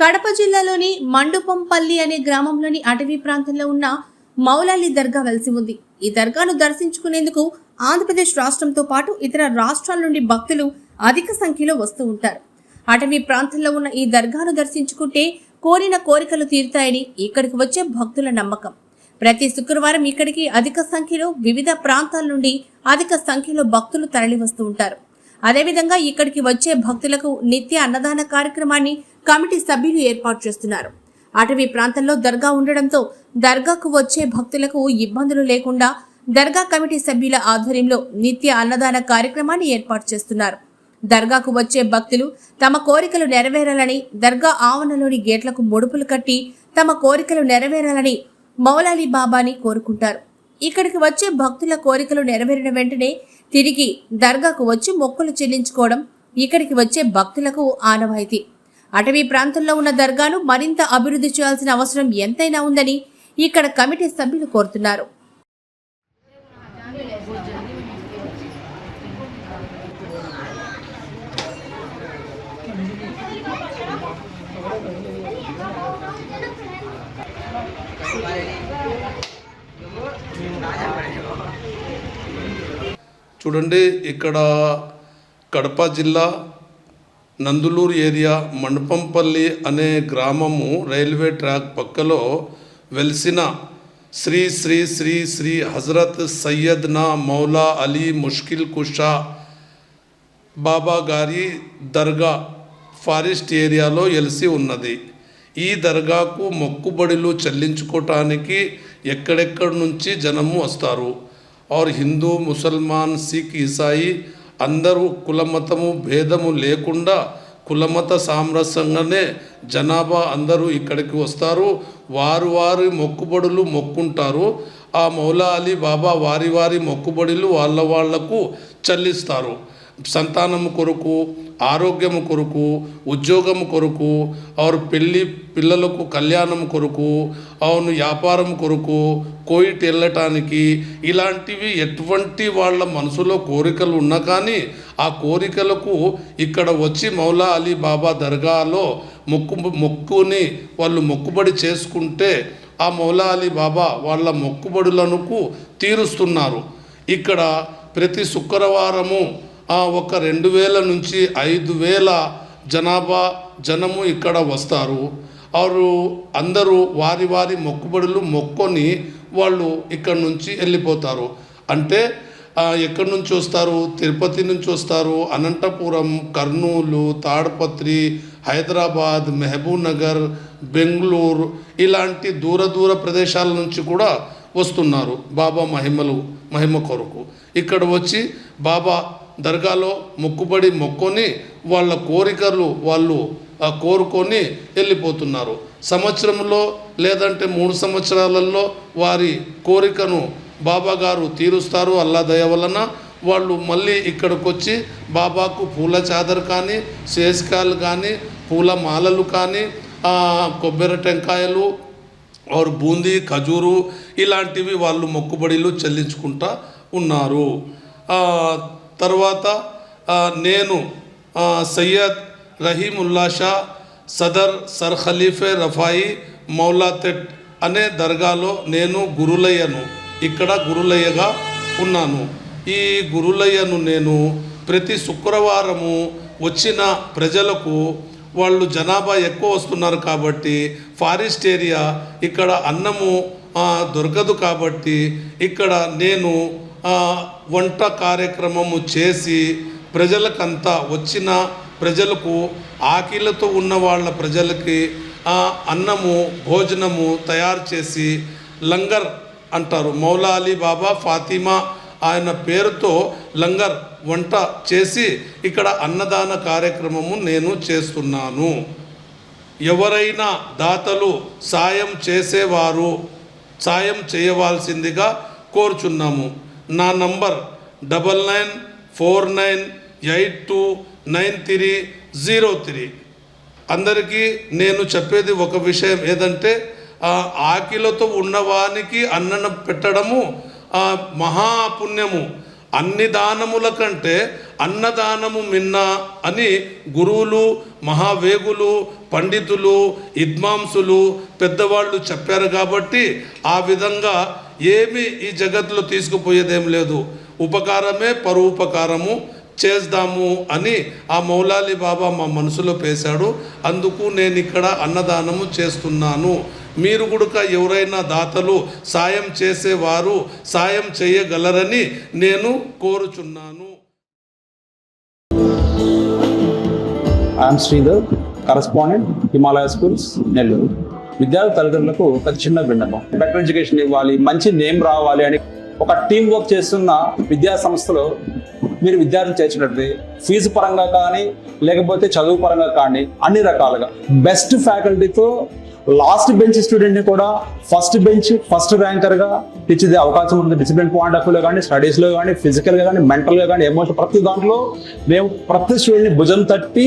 కడప జిల్లాలోని మండుపంపల్లి అనే గ్రామంలోని అటవీ ప్రాంతంలో ఉన్న మౌలాలి దర్గా వెలిసి ఉంది. ఈ దర్గాను దర్శించుకునేందుకు ఆంధ్రప్రదేశ్ రాష్ట్రంతో పాటు ఇతర రాష్ట్రాల నుండి భక్తులు అధిక సంఖ్యలో వస్తూ ఉంటారు. అటవీ ప్రాంతంలో ఉన్న ఈ దర్గాను దర్శించుకుంటే కోరిన కోరికలు తీరుతాయని ఇక్కడికి వచ్చే భక్తుల నమ్మకం. ప్రతి శుక్రవారం ఇక్కడికి అధిక సంఖ్యలో వివిధ ప్రాంతాల నుండి అధిక సంఖ్యలో భక్తులు తరలి వస్తూ ఉంటారు. అదేవిధంగా ఇక్కడికి వచ్చే భక్తులకు నిత్య అన్నదాన కార్యక్రమాన్ని కమిటీ సభ్యులు ఏర్పాటు చేస్తున్నారు. అటవీ ప్రాంతంలో దర్గా ఉండడంతో దర్గాకు వచ్చే భక్తులకు ఇబ్బందులు లేకుండా దర్గా కమిటీ సభ్యుల ఆధ్వర్యంలో నిత్య అన్నదాన కార్యక్రమాన్ని ఏర్పాటు చేస్తున్నారు. దర్గాకు వచ్చే భక్తులు తమ కోరికలు నెరవేరాలని దర్గా ఆవరణలోని గేట్లకు ముడుపులు కట్టి తమ కోరికలు నెరవేరాలని మౌలాలి బాబాని కోరుకుంటారు. ఇక్కడికి వచ్చే భక్తుల కోరికలు నెరవేరిన వెంటనే తిరిగి దర్గాకు వచ్చి మొక్కులు చెల్లించుకోవడం ఇక్కడికి వచ్చే భక్తులకు ఆనవాయితీ. అటవీ ప్రాంతంలో ఉన్న దర్గాను మరింత అభివృద్ధి చేయాల్సిన అవసరం ఎంతైనా ఉందని ఇక్కడ కమిటీ సభ్యులు కోరుతున్నారు. చూడండి ఇక్కడ కడప జిల్లా నందులూరు ఏరియా మండపంపల్లి అనే గ్రామము రైల్వే ట్రాక్ పక్కలో వెలిసిన శ్రీ శ్రీ శ్రీ శ్రీ హజరత్ సయ్యద్ నా మౌలా అలీ ముష్కిల్ కుషా బాబా గారి దర్గా ఫారెస్ట్ ఏరియాలో ఎలిసి ఉన్నది. ఈ దర్గాకు మొక్కుబడులు చెల్లించుకోవటానికి ఎక్కడెక్కడి నుంచి జనము వస్తారు? ఆర్ హిందూ ముసల్మాన్ సిక్ ఈసాయి అందరూ కులమతము భేదము లేకుండా కులమత సామరస్యంగానే జనాభా అందరూ ఇక్కడికి వస్తారు. వారు వారి మొక్కుబడులు మొక్కుంటారు. ఆ మౌలా అలీ బాబా వారి వారి మొక్కుబడులు వాళ్ళ వాళ్ళకు చెల్లిస్తారు. సంతానము కొరకు ఆరోగ్యము కొరకు ఉద్యోగము కొరకు ఆరు పెళ్ళి పిల్లలకు కళ్యాణం కొరకు అవును వ్యాపారం కొరకు కోయిట్ వెళ్ళటానికి ఇలాంటివి ఎటువంటి వాళ్ళ మనసులో కోరికలు ఉన్నా కానీ ఆ కోరికలకు ఇక్కడ వచ్చి మౌలా అలీ బాబా దర్గాలో మొక్కు మొక్కుని వాళ్ళు మొక్కుబడి చేసుకుంటే ఆ మౌలా అలీ బాబా వాళ్ళ మొక్కుబడులకు తీరుస్తున్నారు. ఇక్కడ ప్రతి శుక్రవారము ఒక రెండు వేల నుంచి ఐదు వేల జనాభా జనము ఇక్కడ వస్తారు. వారు అందరూ వారి వారి మొక్కుబడులు మొక్కొని వాళ్ళు ఇక్కడ నుంచి వెళ్ళిపోతారు. అంటే ఎక్కడి నుంచి వస్తారు? తిరుపతి నుంచి వస్తారు. అనంతపురం కర్నూలు తాడపత్రి హైదరాబాద్ మహబూబ్ నగర్ బెంగళూరు ఇలాంటి దూర దూర ప్రదేశాల నుంచి కూడా వస్తున్నారు. బాబా మహిమలు మహిమ కొరకు. ఇక్కడ వచ్చి బాబా దర్గాలో మొక్కుబడి మొక్కొని వాళ్ళ కోరికలు వాళ్ళు కోరుకొని వెళ్ళిపోతున్నారు. సంవత్సరంలో లేదంటే మూడు సంవత్సరాలలో వారి కోరికను బాబా గారు తీరుస్తారు. అల్లా దయ వలన వాళ్ళు మళ్ళీ ఇక్కడికి వచ్చి బాబాకు పూల చాదర్ కానీ శేషకాయలు కానీ పూల మాలలు కానీ కొబ్బరి టెంకాయలు ఆరు బూందీ ఖజూరు ఇలాంటివి వాళ్ళు మొక్కుబడిలు చెల్లించుకుంటా ఉన్నారు. తర్వాత నేను సయ్యద్ రహీముల్లా షా సదర్ సర్ ఖలీఫే రఫాయి మౌలాతెట్ అనే దర్గాలో నేను గురులయ్యను. ఇక్కడ గురులయ్యగా ఉన్నాను. ఈ గురులయ్యను నేను ప్రతి శుక్రవారము వచ్చిన ప్రజలకు వాళ్ళు జనాభా ఎక్కువ వస్తున్నారు కాబట్టి ఫారెస్ట్ ఏరియా ఇక్కడ అన్నము దొరకదు కాబట్టి ఇక్కడ నేను వంట కార్యక్రమము చేసి ప్రజలకంతా వచ్చిన ప్రజలకు ఆకలితో ఉన్న వాళ్ళ ప్రజలకి అన్నము భోజనము తయారు చేసి లంగర్ అంటారు. మౌలా అలీ బాబా ఫాతిమా ఆయన పేరుతో లంగర్ వంట చేసి ఇక్కడ అన్నదాన కార్యక్రమము నేను చేస్తున్నాను. ఎవరైనా దాతలు సాయం చేసేవారు సాయం చేయవలసిందిగా కోరుచున్నాము. నా number double nine four nine eight two nine three zero three. అందరికీ నేను చెప్పేది ఒక విషయం ఏదంటే ఆకిలతో ఉన్నవానికి అన్నం పెట్టడము మహాపుణ్యము. అన్ని దానముల కంటే అన్నదానము మిన్న అని గురువులు మహావేగులు పండితులు ఇద్మాంసులు పెద్దవాళ్ళు చెప్పారు కాబట్టి ఆ విధంగా ఏమి ఈ జగత్తులో తీసుకుపోయేదేం లేదు. ఉపకారమే పరోపకారము చేద్దాము అని ఆ మౌలాలి బాబా మా మనసులో పేశాడు. అందుకు నేను ఇక్కడ అన్నదానము చేస్తున్నాను. మీరు కూడా ఎవరైనా దాతలు సాయం చేసేవారు సాయం చేయగలరని నేను కోరుచున్నాను. I'm Sridhar correspondent Himalaya schools Nellore విద్యార్థి తల్లిదండ్రులకు ఒక చిన్న విన్నపం బెటర్ ఎడ్యుకేషన్ ఇవ్వాలి మంచి నేమ్ రావాలి అని ఒక టీం వర్క్ చేస్తున్న విద్యా సంస్థలో మీరు విద్యార్థులు చేర్చినట్టు ఫీజు పరంగా కానీ లేకపోతే చదువు పరంగా కానీ అన్ని రకాలుగా. బెస్ట్ ఫ్యాకల్టీతో లాస్ట్ బెంచ్ స్టూడెంట్ని కూడా ఫస్ట్ బెంచ్ ఫస్ట్ ర్యాంకర్గా తెచ్చేది అవకాశం ఉంది డిసిప్లిన్ పాయింట్ ఆఫ్ వ్యూలో కానీ స్టడీస్లో కానీ ఫిజికల్గా కానీ మెంటల్గా కానీ ఎమోషన్ ప్రతి దాంట్లో మేము ప్రతి స్టూడెంట్ని భుజం తట్టి